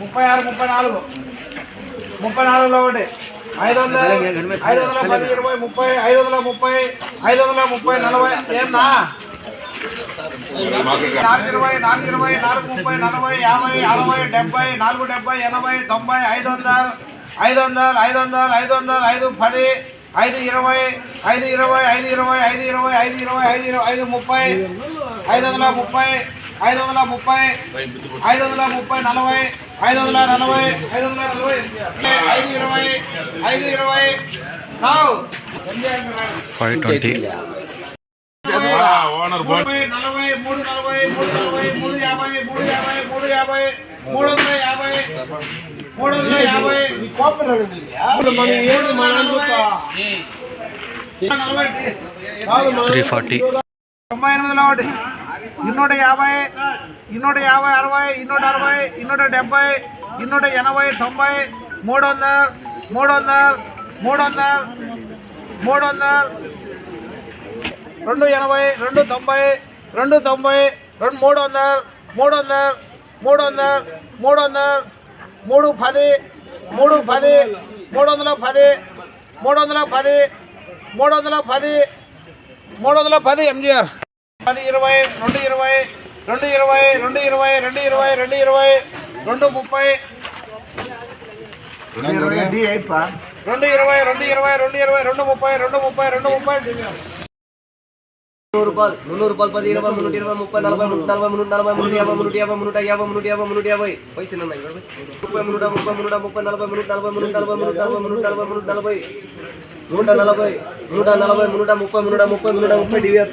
ముప్పై ఆరు ముప్పై నాలుగు ముప్పై నాలుగులో ఒకటి ఐదు వందల ఐదు వందల పది ఇరవై ముప్పై ఐదు వందల ముప్పై ఐదు వందల ముప్పై నలభై ఏమన్నా నాలుగు ఇరవై నాలుగు ఇరవై నాలుగు ముప్పై నలభై యాభై అరవై డెబ్బై నాలుగు డెబ్బై ఎనభై తొంభై ఐదు వందలు ఐదు వందలు ఐదు వందలు ఐదు వందలు ఐదు పది ఐదు ఇరవై ఐదు ఇరవై ఐదు ఇరవై ఐదు ఇరవై ఐదు ఇరవై ఐదు ఇరవై ఐదు ముప్పై ఐదు వందల ముప్పై ఐదు వందల ముప్పై ఐదు వందల ముప్పై నలభై ఐదు వందల నలభై ఐదు వందల నలభై ఐదు ఇరవై ఐదు ఇరవై ఫైవ్ ట్వంటీ ముప్పై నలభై మూడు నలభై మూడు నలభై మూడు యాభై మూడు యాభై మూడు యాభై మూడు వందల యాభై. మూడు వందల యాభై నలభై త్రీ ఫార్టీ తొంభై ఎనిమిదిలో ఒకటి ఇన్నూట యాభై ఇన్నూట యాభై అరవై ఇన్నూట అరవై ఇన్నూట డెబ్బై ఇన్నూట ఎనభై తొంభై మూడు వందలు మూడు వందలు మూడు వందలు మూడు వందలు రెండు ఎనభై రెండు తొంభై రెండు తొంభై రెండు మూడు వందలు మూడు వందలు మూడు వందలు మూడు వందలు మూడు పది మూడు పది మూడు వందల పది మూడు వందల పది మూడు వందల పది మూడు వందల పది ఎంజీఆర్. పది ఇరవై రెండు ఇరవై రెండు ఇరవై రెండు ఇరవై రెండు ఇరవై రెండు ఇరవై రెండు ముప్పై. రెండు ఇరవై. రెండు ఇరవై రెండు ఇరవై రెండు ముప్పై రెండు ముప్పై రెండు ముప్పై. నూరు రూపాయలు మున్నూరు రూపాయలు పది ఇరవై మున్నూట ఇరవై ముప్పై నలభై మున్నూట నలభై మున్నూట నలభై మున్నూట యాభై మున్నూట యాభై మున్నూట యాభై మున్నూట యాభై మున్నూట యాభై. పైసలు ఉన్నాయి. ముప్పై మున్నూట ముప్పై మున్నూట ముప్పై నలభై మున్నూట నలభై మున్నూట నలభై మున్నూట నలభై మున్నూట నలభై మున్నూట నలభై. నూట నలభై నూట నలభై మున్నూట ముప్పై మున్నూట ముప్పై మున్నూట ముప్పై డివిఆర్.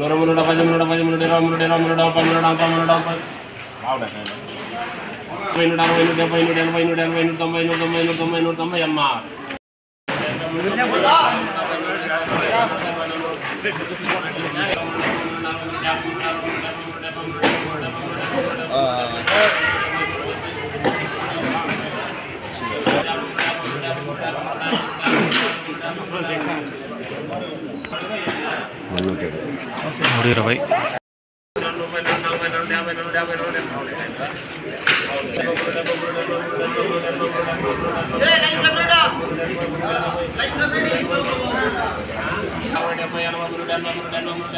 నూరు మున్నూట పది మున్నూట పది మున్నూట ఇరవై మున్నూట ఇరవై మున్నూట ముప్పై మున్నూట ముప్పై మున్నూట ముప్పై ముప్పై నూట అరవై నూట డెబ్బై నూట ఎనభై నూట ఎనభై నూట తొంభై నూట తొంభై నూట తొంభై నూట తొంభై అమ్మ Thank you. మూడు ఇరవై డెబ్బై ఎనభై నూట ఎనభై నూట ఎనభై నూట